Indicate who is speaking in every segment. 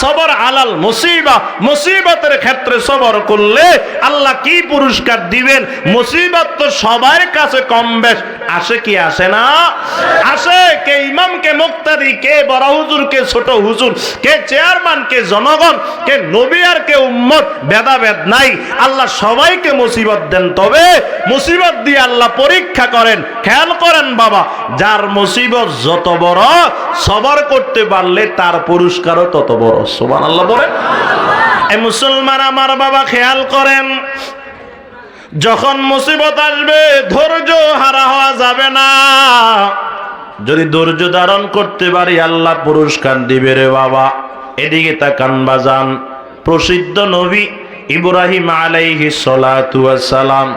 Speaker 1: সবর আলাল মুসিবা। মুসিবতের ক্ষেত্রে সবর করলে আল্লাহ কি পুরস্কার দিবেন? মুসিবত তো সবার কাছে কম বেশ। আসে কি আসে না? আসে কে ইমাম কে মুক্তাদি, কে বড় হুজুর, কে ছোট হুজুর, কে চেয়ারম্যান, কে জনগণ, কে নবী আর কে উম্মত, ভেদাভেদ নাই। আল্লাহ সবাইকে মুসিবত দেন, তবে মুসিবত দিয়ে আল্লাহ পরীক্ষা করেন। খেয়াল করেন বাবা, যার মুসিবত যত বড়, সবার করতে পারলে তার পুরস্কারও তত বড়। সোমান আল্লাহ বলেন মুসলমান আমার বাবা, খেয়াল করেন, যখন মুসিবত আসবে, ধৈর্য হারা হওয়া যাবে না। যদি ধৈর্য ধারণ করতে পারি, আল্লাহ পুরস্কার দিবে রে বাবা। এদিকে তাকান বাজান। প্রসিদ্ধ নবী ইব্রাহিম আলাইহি সালাম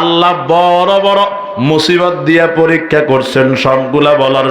Speaker 1: আল্লাহ বড় বড় মুসিবত দিয়া পরীক্ষা করছেন। সবগুলা বলার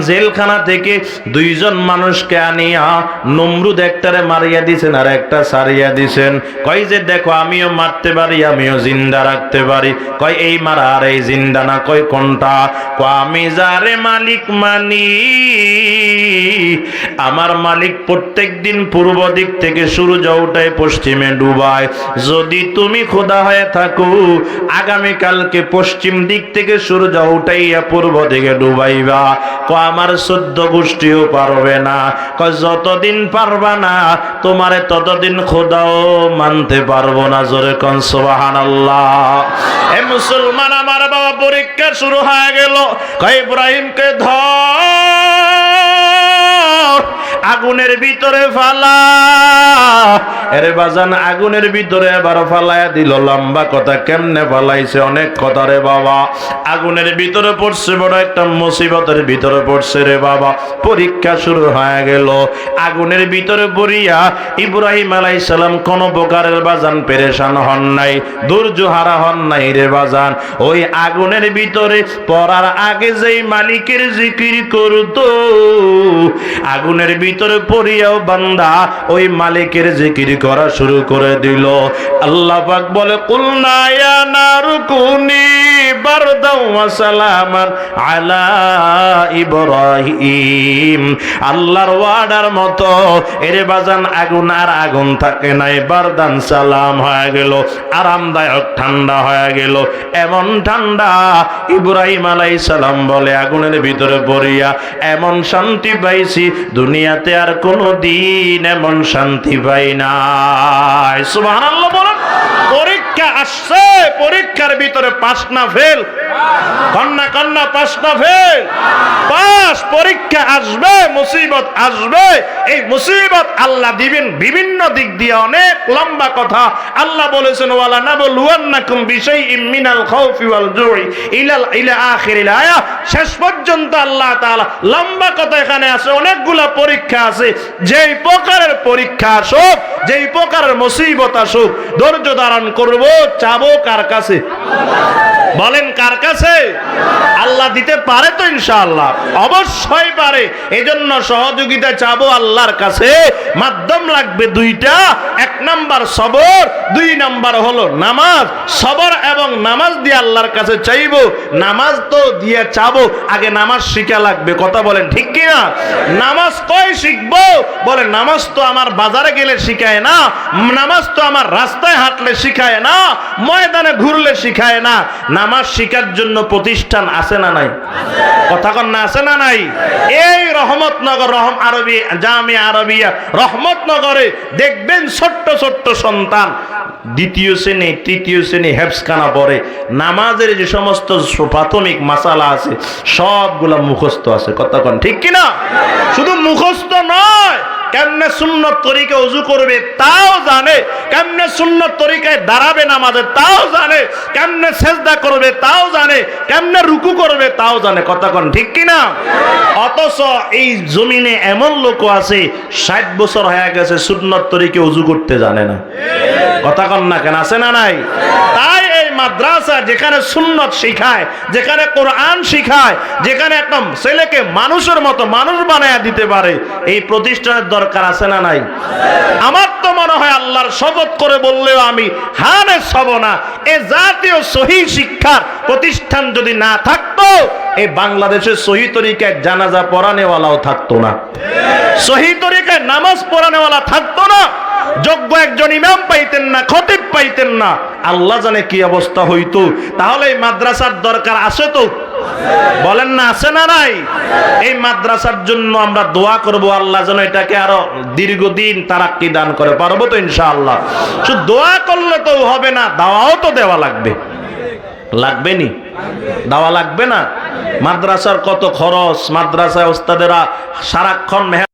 Speaker 1: জেলখানা থেকে দুইজন মানুষকে আনিয়া নমরুদ একটারে মারিয়া দিছেন আর একটা সারিয়া দিছেন। কয় যে, দেখো, আমিও মারতে পারি, আমিও জিন্দা রাখতে পারি। কয়, এই মারা আর এই জিন্দা না। কয়, কোনটা? কয়, আমি যারে মালিক মানি, আমার মালিক প্রত্যেক দিন পূর্ব দিক থেকে সূর্য উঠায় পশ্চিমে ডুবায়। যদি তুমি খোদা হয়ে থাকো, আগামীকালকে পশ্চিম দিক থেকে সূর্য উঠাইয়া পূর্ব দিকে ডুবাইবা। ক আমার শুদ্ধ গোষ্ঠীও পারবে না। যতদিন পারবা না, তোমারে ততদিন খোদাও মানতে পারব না। জোরে কন সোবাহান এ মুসলমান, আমার বাবা পরীক্ষা শুরু হয়ে গেল। ইব্রাহিমকে ধর, আগুনের ভিতরে ফালা। এরে বাজান আগুনের ভিতরে এবার ফালায়া দিল, লম্বা কথা কেমনে ফালাইছে, অনেক কথা রে বাবা। আগুনের ভিতরে পড়ছে, বড় একটা মুসিবতের ভিতরে পড়ছে রে বাবা। পরীক্ষা শুরু হয়ে গেল। আগুনের ভিতরে পড়িয়া ইব্রাহিম আলাই সালাম কোন প্রকারের বাজান পেরেশান হন নাই ধৈর্য হারা হন নাই রে বাজান। ওই আগুনের ভিতরে পড়ার আগে যেই মালিকের জিকির করতো, আগুনের ভিতরে পড়িয়াও বান্দা ওই মালিকের জিকির করা শুরু করে দিল। আল্লাহ পাক বলে কুলনা ইয়া নারুকুনি। আলা ইব্রাহিম। আল্লাহর ওয়ার্ডার মতো এরে বাজান আগুন আর আগুন থাকে নাই। বারদান সালাম হয়ে গেল, আরামদায়ক ঠান্ডা হয়ে গেল। এমন ঠান্ডা ইব্রাহিম আলাই সালাম বলে আগুনের ভিতরে পড়িয়া এমন শান্তি পাইছি, দুনিয়াতে আর কোনো দিন এমন শান্তি পাই নাই। সুবহানাল্লাহ বলেন। আসছে পরীক্ষার ভিতরে পাস না ফেল কন্যা কন্যা পাস না ফেল পাস, পরীক্ষা আসবে, মুসিবত আসবে। এই মুসিবত আল্লাহ দিবেন বিভিন্ন দিক দিয়ে অনেক লম্বা কথা। আল্লাহ বলেছেন, ওয়ালা নাবলুয়ান্নাকুম বিশাইইম মিনাল খাউফি ওয়াল জুই ইলাল, ইলা আখিরিল আয়া। শেষ পর্যন্ত আল্লাহ তাআলা লম্বা কথা এখানে আছে, অনেকগুলা পরীক্ষা আছে। যেই প্রকারের পরীক্ষা আসুক, যেই প্রকারের মুসিবত আসুক, ধৈর্য ধারণ করব, চাবো কার কাছে? বলেন কার কাছে? আল্লাহ দিতে পারে তো ইনশাআল্লাহ। অবশ্যই পারে। এজন্য সহযোগিতা চাবো আল্লাহর কাছে। মাধ্যম লাগবে দুইটা। এক নাম্বার সবর, দুই নাম্বার হলো নামাজ। সবর এবং নামাজ দিয়ে আল্লাহর কাছে চাইব। নামাজ তো দিয়ে চাবো। আগে নামাজ শিখা লাগবে। কথা বলেন ঠিক কি না নামাজ কয় শিখব? বলে নামাজ তো আমার বাজারে গেলে শিখায় না। নামাজ তো আমার রাস্তায় হাঁটলে শিখায় না। ময়দানে ঘুরলে শিখায় না। নামাজ শিখার জন্য প্রতিষ্ঠান আছে না নাই? কথা না, আছে না নাই? এই রহমতনগর রহম আরবি, জামি আরবিয়া, রহমতনগরে দেখবেন ছোট্ট ছোট্ট সন্তান দ্বিতীয় শ্রেণি, তৃতীয় শ্রেণি হেফসখানা পড়ে। নামাজের যে সমস্ত প্রাথমিক মাসালা আছে, সবগুলা মুখস্থ আছে। কথা কন, ঠিক কিনা? শুধু মুখস্থ নয় কেমনে সুন্নত তরিকে উজু করবে তাও জানে, কেমনে সুন্নত তরিকায় দাঁড়াবে নামাজে তাও জানে, কেমনে সেজদা করবে তাও জানে, কেমনে রুকু করবে তাও জানে। কতক্ষণ ঠিক কিনা? অথচ এই জমিনে এমন লোক আছে, ষাট বছর হয়ে গেছে সুন্নত তরিকে উজু করতে জানে না। কথা কন না কেন? আছে না নাই? তাই মাদ্রাসা যেখানে সুন্নত শিখায়, যেখানে কোরআন শিখায়, যেখানে একদম ছেলেকে মানুষের মতো মানুষ বানায় দিতে পারে, এই প্রতিষ্ঠানের দরকার আছে না নাই? আমার তো মনে হয় আল্লাহর শপথ করে বললেও আমি হানে সব না, এ জাতীয় সহি শিক্ষার প্রতিষ্ঠান যদি না থাকতো এই বাংলাদেশের সহি তরিকায় জানাজা পড়ানেওয়ালাও থাকতো না। সহি তরিকায় নামাজ পড়ানেওয়ালা থাকতো না। যোগ্য একজন ইমাম পাইতেন না, খতিব পাইতেন না। আল্লাহ জানে কি অবস্থা হইতো। তাহলে এই মাদ্রাসার দরকার আছে তো? বলেন না, আছে না নাই? এই মাদ্রাসার জন্য আমরা দোয়া করব, আল্লাহ যেন এটাকে আরও দীর্ঘদিন তারাক্কি দান করে। পারব তো ইনশাআল্লাহ? শুধু দোয়া করলে তো হবে না, দাওয়াও তো দেওয়া লাগবে। লাগবে নি? দাওয়া লাগবে না? মাদ্রাসার কত খরচ, মাদ্রাসায় ওস্তাদেরা সারাক্ষণ